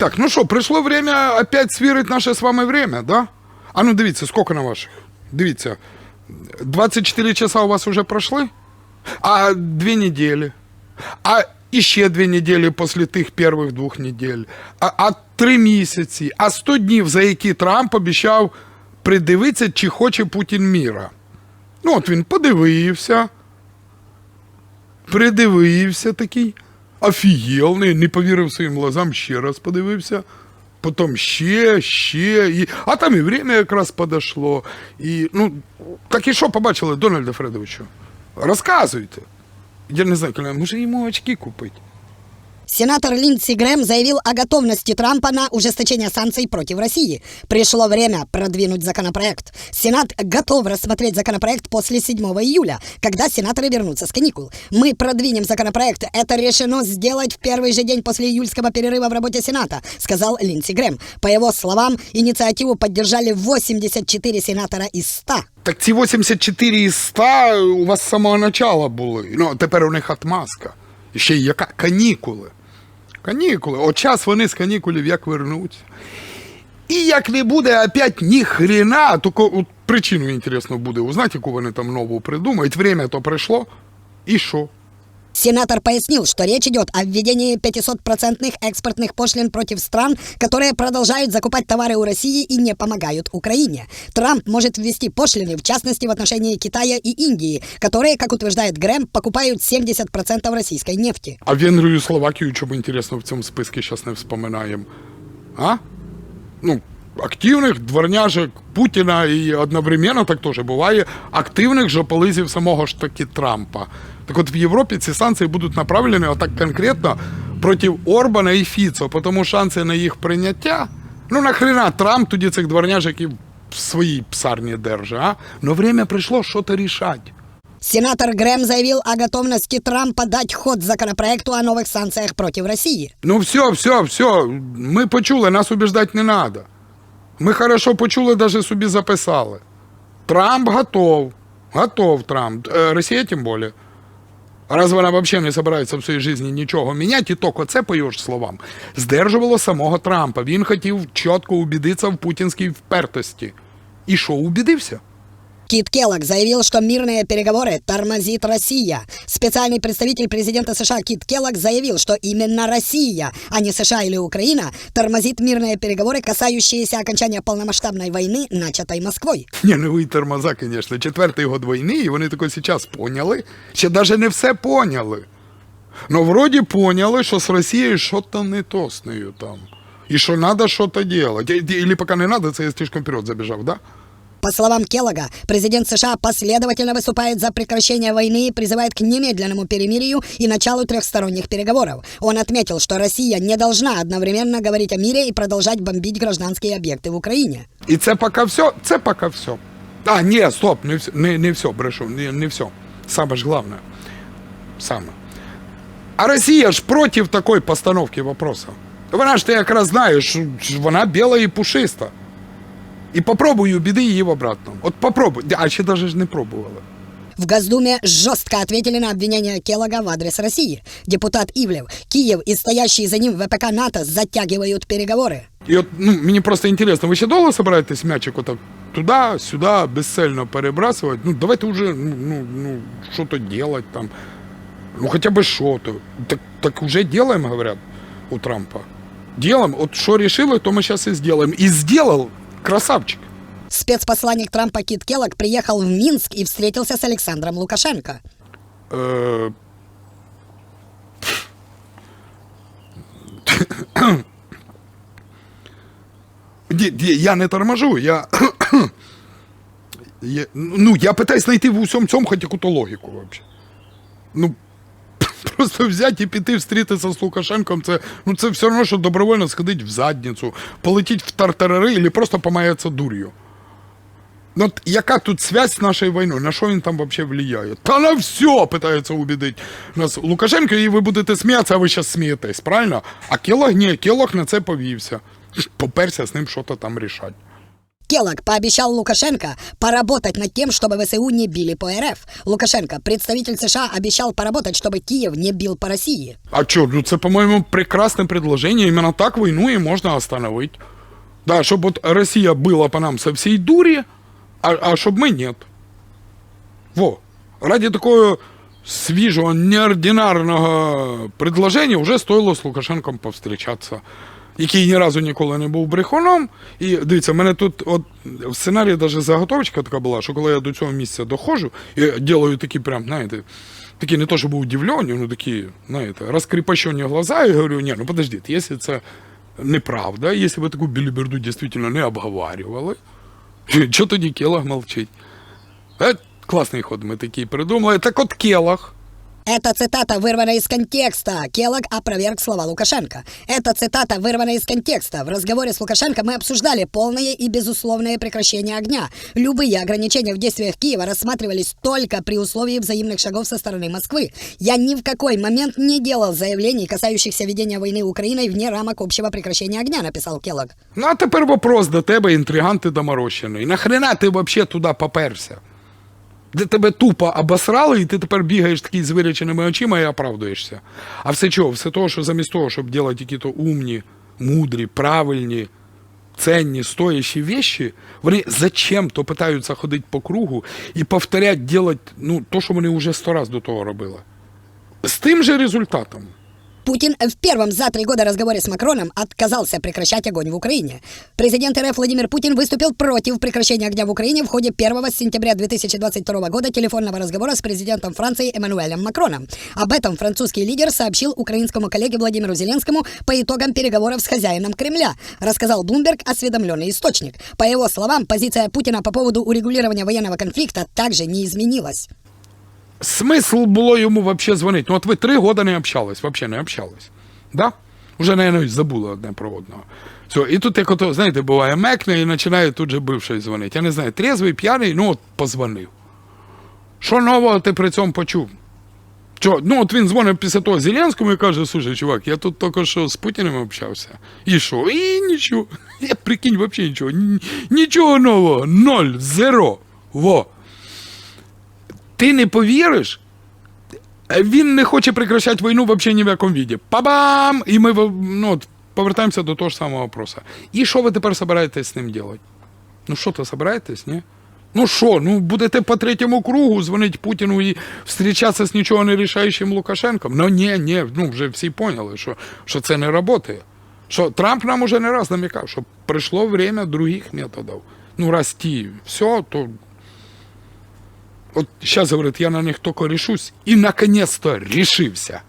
Так, ну що, прийшло время опять свірити наше з вами время, да? А ну дивіться, скільки на ваших? Дивіться, 24 часа у вас уже пройшли? А дві неділі? А іще дві неділі після тих перших двох неділь? А, а три місяці? А 100 днів, за які Трамп обіцяв придивитися, чи хоче Путін міра? Ну, от він подивився, придивився такий, офігел, не, повірив своїм глазам, ще раз подивився. Потім ще, ще, і... а там і время якраз подошло. І, ну, так і що побачили, Дональда Фредовичу? Розказуйте. Я не знаю, може йому очки купити. Сенатор Линдси Грэм заявил о готовности Трампа на ужесточение санкций против России. Пришло время продвинуть законопроект. Сенат готов рассмотреть законопроект после 7 июля, когда сенаторы вернутся с каникул. Мы продвинем законопроект. Это решено сделать в первый же день после июльского перерыва в работе Сената, сказал Линдси Грэм. По его словам, инициативу поддержали 84 сенатора из 100. Так ці 84 із 100 у вас з самого начала були. Ну, тепер у них отмазка. І ще й яка? Канікули. Канікули. От час вони з канікулів як вернуться. І як не буде опять ні хрена, то от причину інтересно буде узнати, яку вони там нову придумають. Время то прийшло. І що? Сенатор пояснил, что речь идет о введении 500% экспортных пошлин против стран, которые продолжают закупать товары у России и не помогают Украине. Трамп может ввести пошлины, в частности, в отношении Китая и Индии, которые, как утверждает Грэм, покупают 70% российской нефти. А Венгрію і Словакію, чому інтересно, в цьому списку зараз не вспоминаємо? А? Ну, активних дворняжок Путіна і одновременно так теж буває активних жополизів самого ж таки Трампа. Так от в Європі ці санкції будуть направлені отак конкретно проти Орбана і Фіцо, тому шанси на їх прийняття. Ну нахрена Трамп тоді цих дворняжиків в своїй псарні держить, а? Но время прийшло що-то рішати. Сенатор Грэм заявил о готовности Трампа дать ход законопроекту о новых санкциях против России. Ну все, все, все. Ми почули, нас убіждати не треба. Ми хорошо почули, навіть собі записали. Трамп готов. Готов Трамп. Е, Росія тим більше. Раз вона взагалі не збирається в своїй житті нічого міняти, і тільки це, по його словам, здержувало самого Трампа. Він хотів чітко убідитися в путінській впертості. І що, убідився? Кит Келлог заявил, что мирные переговоры тормозит Россия. Специальный представитель президента США Кит Келлог заявил, что именно Россия, а не США или Украина, тормозит мирные переговоры, касающиеся окончания полномасштабной войны, начатой Москвой. Ні, не ви тормоза, звісно. Четвертий год війни, і вони тако зараз поняли. Ще навіть не все поняли. Ну, вроді поняли, що з Росією щось не то з нею там. І що треба щось робити. Или поки не треба, це я слишком вперед забіжав, да? По словам Келлога, президент США последовательно выступает за прекращение войны и призывает к немедленному перемирию и началу трехсторонних переговоров. Он отметил, что Россия не должна одновременно говорить о мире и продолжать бомбить гражданские объекты в Украине. І це поки все, це поки все. А, ні, стоп, не, вс- не, не все, брешу, не, не все. Саме ж головне. Саме. А Росія ж проти такої постановки вопроса. Вона ж ти якраз знає, що що вона біла і пушиста. І попробуй убіди її в обратному. От попробуй. А ще навіть ж не пробували. В Госдуме жестко ответили на обвинения Келлога в адрес России. Депутат Ивлев, Киев и стоящие за ним ВПК НАТО затягивают переговоры. І от ну, мені просто інтересно, ви ще довго собираєтесь м'ячик отак туди, сюди, безцельно перебрасувати? Ну, давайте вже ну, ну, ну, що-то делать там. Ну, хоча б що-то. Так, так уже делаем, говорят, у Трампа. Делаем. От що решили, то ми зараз і сделаем. І сделал красавчик. Спецпосланник Трампа Кит Келлог приехал в Минск и встретился с Александром Лукашенко. Е... Ді- ді- Я не торможу, я... я... Ну, я питаюсь знайти в усьому цьому хоч яку-то логіку вообще. Ну, просто взяти і піти встрітитися з Лукашенком, це, ну, це все одно, що добровольно сходити в задницю, полетіть в тартарари або просто помаятися дур'ю. Ну, яка тут связь з нашою війною? На що він там вообще влияє? Та на все питається убедити нас Лукашенко, і ви будете сміятися, а ви зараз смієтесь, правильно? А Келог ні, Келог на це повівся. Поперся з ним щось там рішати. Келлог пообещал Лукашенко поработать над тем, чтобы ВСУ не били по РФ. Лукашенко, представитель США, обещал поработать, чтобы Киев не бил по России. А чё, ну це, по-моему, прекрасное предложение. Именно так войну и можно остановить. Да, чтобы вот Россия была по нам со всей дури, а, а чтобы мы нет. Во. Ради такого свіжого, неординарного предложення вже стоїло з Лукашенком повстрічатися, який ні разу ніколи не був брехуном. І дивіться, в мене тут от в сценарії навіть заготовочка така була, що коли я до цього місця доходжу, я делаю такі прям, знаєте, такі не то, щоб удивлені, ну такі, знаєте, розкріпощені глаза, і говорю, ні, ну подождіть, якщо це неправда, якщо ви таку біліберду дійсно не обговорювали, що тоді Келах мовчить? Е, класний ход ми такий придумали. Так от Келах. Это цитата, вырванная из контекста. Келлог опроверг слова Лукашенко. Это цитата, вырванная из контекста. В разговоре с Лукашенко мы обсуждали полное и безусловное прекращение огня. Любые ограничения в действиях Киева рассматривались только при условии взаимных шагов со стороны Москвы. Я ни в какой момент не делал заявлений, касающихся ведения войны Украиной вне рамок общего прекращения огня, написал Келлог. Ну а тепер вопрос до тебе, інтригант ти доморощений. Нахрена ти взагалі туди поперся? Де тебе тупо обосрали, і ти тепер бігаєш такий з виряченими очима і оправдуєшся. А все чого? Все того, що замість того, щоб робити якісь умні, мудрі, правильні, ценні, стоящі вещи, вони зачем-то питаються ходити по кругу і повторять делать, ну, то, що вони вже сто раз до того робили. З тим же результатом. Путин в первом за три года разговоре с Макроном отказался прекращать огонь в Украине. Президент РФ Владимир Путин выступил против прекращения огня в Украине в ходе первого с сентября 2022 года телефонного разговора с президентом Франции Эммануэлем Макроном. Об этом французский лидер сообщил украинскому коллеге Владимиру Зеленскому по итогам переговоров с хозяином Кремля, рассказал Блумберг осведомленный источник. По его словам, позиция Путина по поводу урегулирования военного конфликта также не изменилась. Смисл було йому вообще дзвонити? Ну от ви три роки не общались, вообще не общались. Да? Уже, наверное, забули одне про одного. Все, і тут, як ото, знаєте, буває мекне і починає тут же бивший дзвонити. Я не знаю, трезвий, п'яний, ну от позвонив. Що нового ти при цьому почув? Що, ну от він дзвонив після того Зеленському і каже, слушай, чувак, я тут тільки що з Путіним общався. І що? І нічого. Я прикинь, взагалі нічого. Нічого нового. Ноль, зеро. Во. Ти не повіриш? Він не хоче прекращати війну взагалі ні в якому віді. Па-бам! І ми ну, повертаємося до того ж самого вопроса. І що ви тепер собираєтесь з ним робити? Ну що то собираєтесь, ні? Ну що, ну будете по третьому кругу дзвонити Путіну і зустрічатися з нічого не рішаючим Лукашенком? Ну ні, ні, ну вже всі поняли, що, що це не працює. Що Трамп нам уже не раз намікав, що прийшло время других методів. Ну, раз ті, все, то От сейчас, говорит, я на них только решусь. И наконец-то решился.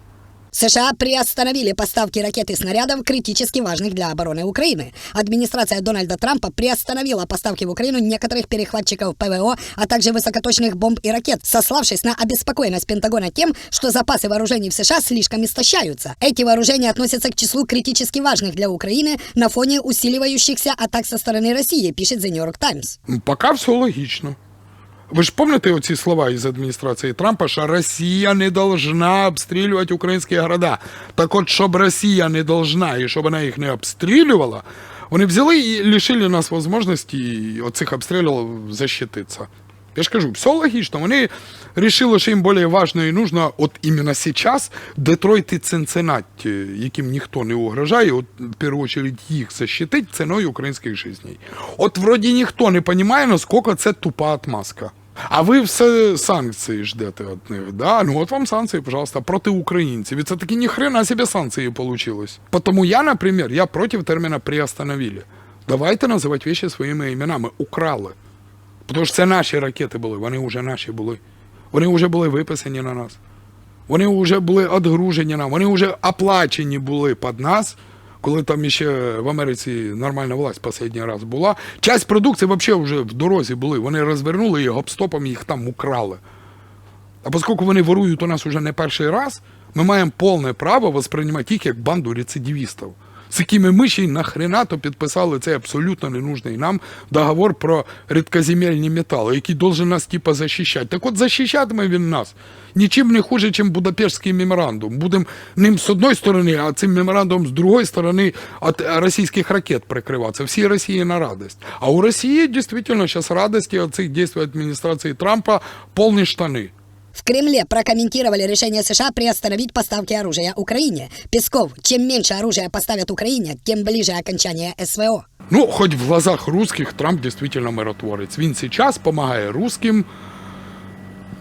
США приостановили поставки ракет и снарядов, критически важных для обороны Украины. Администрация Дональда Трампа приостановила поставки в Украину некоторых перехватчиков ПВО, а также высокоточных бомб и ракет, сославшись на обеспокоенность Пентагона тем, что запасы вооружений в США слишком истощаются. Эти вооружения относятся к числу критически важных для Украины на фоне усиливающихся атак со стороны России, пишет The New York Times. Пока все логично. Ви ж пам'ятаєте оці слова із адміністрації Трампа, що Росія не должна обстрілювати українські города. Так от, щоб Росія не должна і щоб вона їх не обстрілювала, вони взяли і лишили нас можливості оцих обстрілів защититися. Я ж кажу, все логічно. Вони вирішили, що їм більш важливо і нужно, от іменно зараз, Детройт і Цинциннати, яким ніхто не угрожає, от в першу чергу їх защитить ціною українських життів. От вроді ніхто не розуміє, наскільки це тупа отмазка. А ви все санкції ждете від них, да? Ну от вам санкції, пожалуйста, проти українців. І це таки ні хрена себе санкції получилось. Потому я, наприклад, я проти терміна приостановили. Давайте називати речі своїми іменами. Украли. Тому що це наші ракети були, вони вже наші були. Вони вже були виписані на нас. Вони вже були відгружені нам, вони вже оплачені були під нас, коли там ще в Америці нормальна власть останній раз була. Часть продукції взагалі вже в дорозі були. Вони розвернули їх обстопом, їх там украли. А оскільки вони ворують у нас уже не перший раз, ми маємо повне право восприймати їх як банду рецидивістів. З якими ми ще й нахрена то підписали цей абсолютно ненужний нам договор про рідкоземельні метали, який должен нас типа захищати. Так от захищатиме він нас нічим не хуже, ніж Будапештський меморандум. Будемо ним з одної сторони, а цим меморандумом з другої сторони від російських ракет прикриватися. Всій Росії на радость. А у Росії дійсно зараз радості від цих дій адміністрації Трампа повні штани. В Кремле прокомментировали решение США приостановить поставки оружия Украине. Песков, чем меньше оружия поставят Украине, тем ближе окончание СВО. Ну, хоч в глазах русских Трамп дійсно миротворець. Він зараз допомагає русским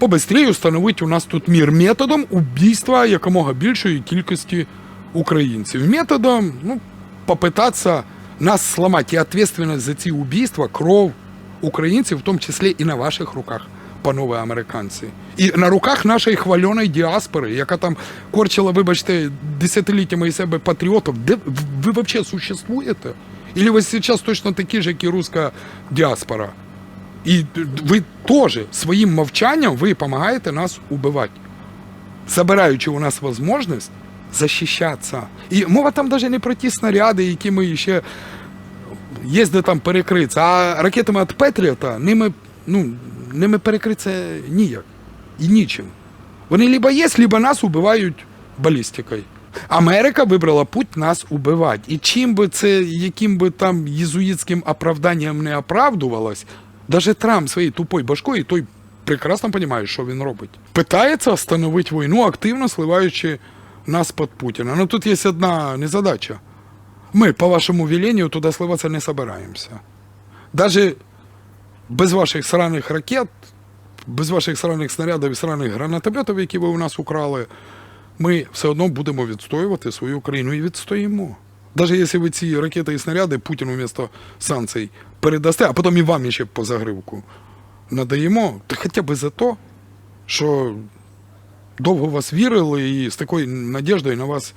побыстрее установити у нас тут мир методом убійства якомога більшої кількості українців. Методом, ну, попитатися нас сломати. І відповідальність за ці убійства, кров українців, в тому числі і на ваших руках, панове американці. І на руках нашої хвальоної діаспори, яка там корчила, вибачте, десятиліттями із себе патріотів. Де ви взагалі существуєте? Или ви зараз точно такі ж, як і руська діаспора? І ви теж своїм мовчанням ви допомагаєте нас убивати, забираючи у нас можливість захищатися. І мова там навіть не про ті снаряди, які ми ще де там перекритися, а ракетами від Петріота ними, ну, ними перекритися ніяк і нічим. Вони либо є, либо нас убивають балістикою. Америка вибрала путь нас убивати. І чим би це, яким би там єзуїтським оправданням не оправдувалось, навіть Трамп своєю тупою башкою, той прекрасно розуміє, що він робить. Питається остановити війну, активно сливаючи нас під Путіна. Ну тут є одна незадача. Ми, по вашому веленню, туди сливатися не собираємося. Даже без ваших сраних ракет, без ваших сраних снарядів і сраних гранатометів, які ви у нас украли, ми все одно будемо відстоювати свою країну і відстоїмо. Навіть якщо ви ці ракети і снаряди Путіну вмісто санкцій передасте, а потім і вам ще по загривку надаємо, то хоча б за те, що довго вас вірили і з такою надіждою на вас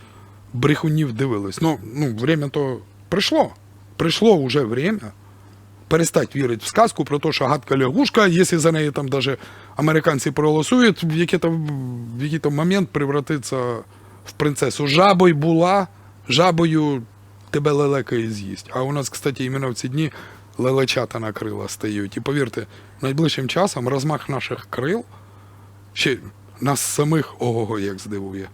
брехунів дивились. Ну, ну время то прийшло. Прийшло вже время перестати вірити в сказку про те, що гадка лягушка, якщо за неї там даже американці проголосують, в який-то, в який-то момент превратиться в принцесу. Жабою була, жабою тебе лелека і з'їсть. А у нас, кстати, іменно в ці дні лелечата на крила стають. І повірте, найближчим часом розмах наших крил ще нас самих ого як здивує.